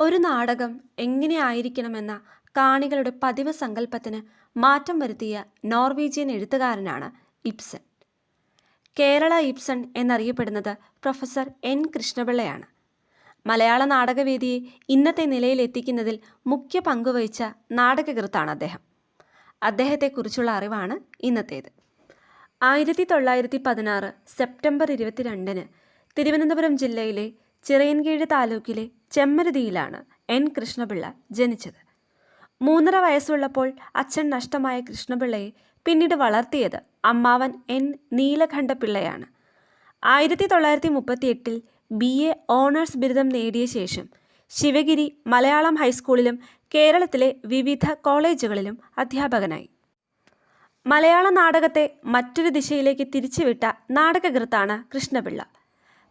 ഒരു നാടകം എങ്ങനെയായിരിക്കണമെന്ന കാണികളുടെ പതിവ് സങ്കല്പത്തിന് മാറ്റം വരുത്തിയ നോർവീജിയൻ എഴുത്തുകാരനാണ് ഇബ്സൻ കേരള ഇബ്സൺ എന്നറിയപ്പെടുന്നത് പ്രൊഫസർ എൻ. കൃഷ്ണപിള്ളയാണ്. മലയാള നാടകവേദിയെ ഇന്നത്തെ നിലയിലെത്തിക്കുന്നതിൽ മുഖ്യ പങ്കുവഹിച്ച നാടകകൃത്താണ് അദ്ദേഹം. അദ്ദേഹത്തെക്കുറിച്ചുള്ള അറിവാണ് ഇന്നത്തേത്. ആയിരത്തി തൊള്ളായിരത്തി പതിനാറ് സെപ്റ്റംബർ ഇരുപത്തിരണ്ടിന് തിരുവനന്തപുരം ജില്ലയിലെ ചിറയൻകീഴ് താലൂക്കിലെ ചെമ്മരുതിയിലാണ് എൻ. കൃഷ്ണപിള്ള ജനിച്ചത്. മൂന്നര വയസ്സുള്ളപ്പോൾ അച്ഛൻ നഷ്ടമായ കൃഷ്ണപിള്ളയെ പിന്നീട് വളർത്തിയത് അമ്മാവൻ എൻ. നീലകണ്ഠപിള്ളയാണ്. ആയിരത്തി തൊള്ളായിരത്തി മുപ്പത്തി എട്ടിൽ ബി. എ. ഓണേഴ്സ് ബിരുദം നേടിയ ശേഷം ശിവഗിരി മലയാളം ഹൈസ്കൂളിലും കേരളത്തിലെ വിവിധ കോളേജുകളിലും അധ്യാപകനായി. മലയാള നാടകത്തെ മറ്റൊരു ദിശയിലേക്ക് തിരിച്ചുവിട്ട നാടകകൃത്താണ് കൃഷ്ണപിള്ള.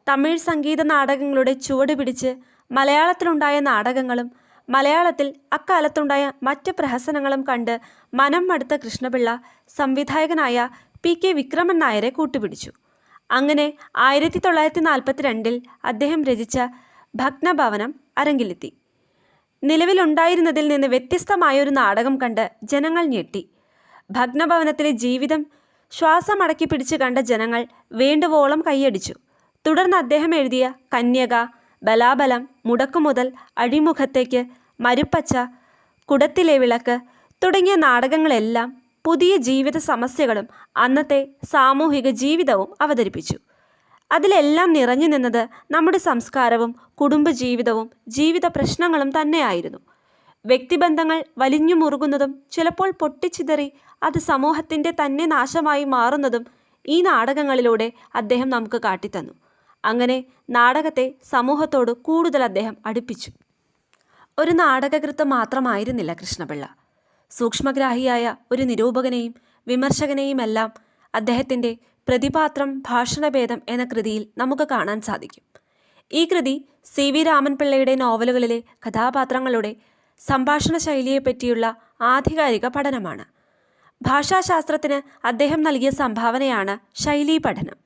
തമിഴ് സംഗീത നാടകങ്ങളുടെ ചുവട് പിടിച്ച് മലയാളത്തിലുണ്ടായ നാടകങ്ങളും മലയാളത്തിൽ അക്കാലത്തുണ്ടായ മറ്റ് പ്രഹസനങ്ങളും കണ്ട് മനം മടുത്ത കൃഷ്ണപിള്ള സംവിധായകനായ പി കെ വിക്രമൻ നായരെ കൂട്ടുപിടിച്ചു. അങ്ങനെ ആയിരത്തി തൊള്ളായിരത്തി നാൽപ്പത്തിരണ്ടിൽ അദ്ദേഹം രചിച്ച ഭഗ്നഭവനം അരങ്ങിലെത്തി. നിലവിലുണ്ടായിരുന്നതിൽ നിന്ന് വ്യത്യസ്തമായ ഒരു നാടകം കണ്ട് ജനങ്ങൾ ഞെട്ടി. ഭഗ്നഭവനത്തിലെ ജീവിതം ശ്വാസമടക്കി പിടിച്ച് കണ്ട ജനങ്ങൾ വേണ്ടുവോളം കൈയടിച്ചു. തുടർന്ന് അദ്ദേഹം എഴുതിയ കന്യക ബലാബലം മുടക്കുമുതൽ അഴിമുഖത്തേക്ക് മരുപ്പച്ച കുടത്തിലെ വിളക്ക് തുടങ്ങിയ നാടകങ്ങളെല്ലാം പുതിയ ജീവിത സമസ്യകളും അന്നത്തെ സാമൂഹിക ജീവിതവും അവതരിപ്പിച്ചു. അതിലെല്ലാം നിറഞ്ഞു നിന്നത് നമ്മുടെ സംസ്കാരവും കുടുംബജീവിതവും ജീവിത പ്രശ്നങ്ങളും തന്നെയായിരുന്നു. വ്യക്തിബന്ധങ്ങൾ വലിഞ്ഞു മുറുകുന്നതും ചിലപ്പോൾ പൊട്ടിച്ചിതറി അത് സമൂഹത്തിന്റെ തന്നെ നാശമായി മാറുന്നതും ഈ നാടകങ്ങളിലൂടെ അദ്ദേഹം നമുക്ക് കാട്ടിത്തന്നു. അങ്ങനെ നാടകത്തെ സമൂഹത്തോട് കൂടുതൽ അദ്ദേഹം അടുപ്പിച്ചു. ഒരു നാടകകൃത്ത് മാത്രമായിരുന്നില്ല കൃഷ്ണപിള്ള. സൂക്ഷ്മഗ്രാഹിയായ ഒരു നിരൂപകനെയും വിമർശകനെയുമെല്ലാം അദ്ദേഹത്തിന്റെ പ്രതിപാത്രം ഭാഷണഭേദം എന്ന കൃതിയിൽ നമുക്ക് കാണാൻ സാധിക്കും. ഈ കൃതി സി വി രാമൻപിള്ളയുടെ നോവലുകളിലെ കഥാപാത്രങ്ങളുടെ സംഭാഷണ ശൈലിയെപ്പറ്റിയുള്ള ആധികാരിക പഠനമാണ്. ഭാഷാശാസ്ത്രത്തിന് അദ്ദേഹം നൽകിയ സംഭാവനയാണ് ശൈലീ പഠനം.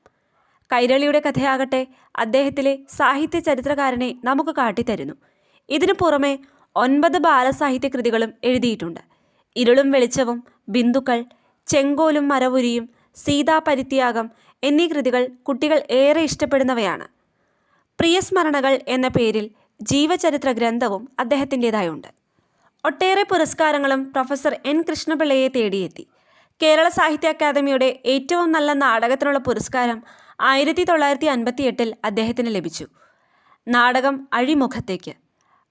കൈരളിയുടെ കഥയാകട്ടെ അദ്ദേഹത്തിലെ സാഹിത്യ ചരിത്രകാരനെ നമുക്ക് കാട്ടിത്തരുന്നു. ഇതിനു പുറമെ ഒൻപത് ബാലസാഹിത്യ കൃതികളും എഴുതിയിട്ടുണ്ട്. ഇരുളും വെളിച്ചവും ബിന്ദുക്കൾ ചെങ്കോലും മരവുരിയും സീതാപരിത്യാഗം എന്നീ കൃതികൾ കുട്ടികൾ ഏറെ ഇഷ്ടപ്പെടുന്നവയാണ്. പ്രിയസ്മരണകൾ എന്ന പേരിൽ ജീവചരിത്ര ഗ്രന്ഥവും അദ്ദേഹത്തിന്റെതായുണ്ട്. ഒട്ടേറെ പുരസ്കാരങ്ങളും പ്രൊഫസർ എൻ. കൃഷ്ണപിള്ളയെ തേടിയെത്തി. കേരള സാഹിത്യ അക്കാദമിയുടെ ഏറ്റവും നല്ല നാടകത്തിനുള്ള പുരസ്കാരം ആയിരത്തി തൊള്ളായിരത്തി അൻപത്തി എട്ടിൽ അദ്ദേഹത്തിന് ലഭിച്ചു. നാടകം അഴിമുഖത്തേക്ക്.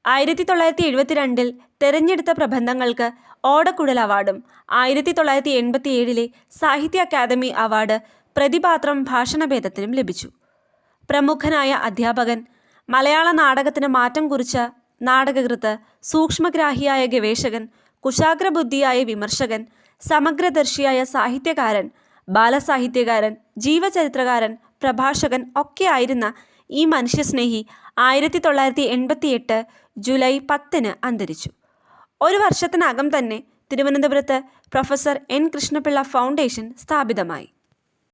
ആയിരത്തി തൊള്ളായിരത്തി എഴുപത്തിരണ്ടിൽ തെരഞ്ഞെടുത്ത പ്രബന്ധങ്ങൾക്ക് ഓടക്കുഴൽ അവാർഡും ആയിരത്തി തൊള്ളായിരത്തി എൺപത്തി ഏഴിലെ സാഹിത്യ അക്കാദമി അവാർഡ് പ്രതിപാത്രം ഭാഷണഭേദത്തിനും ലഭിച്ചു. പ്രമുഖനായ അധ്യാപകൻ മലയാള നാടകത്തിന് മാറ്റം കുറിച്ച നാടകകൃത്ത് സൂക്ഷ്മഗ്രാഹിയായ ഗവേഷകൻ കുശാഗ്രബുദ്ധിയായ വിമർശകൻ സമഗ്രദർശിയായ സാഹിത്യകാരൻ ബാലസാഹിത്യകാരൻ ജീവചരിത്രകാരൻ പ്രഭാഷകൻ ഒക്കെ ആയിരുന്ന ഈ മനുഷ്യസ്നേഹി ആയിരത്തി തൊള്ളായിരത്തി എൺപത്തിയെട്ട് ജൂലൈ പത്തിന് അന്തരിച്ചു. ഒരു വർഷത്തിനകം തന്നെ തിരുവനന്തപുരത്ത് പ്രൊഫസർ എൻ. കൃഷ്ണപിള്ള ഫൗണ്ടേഷൻ സ്ഥാപിതമായി.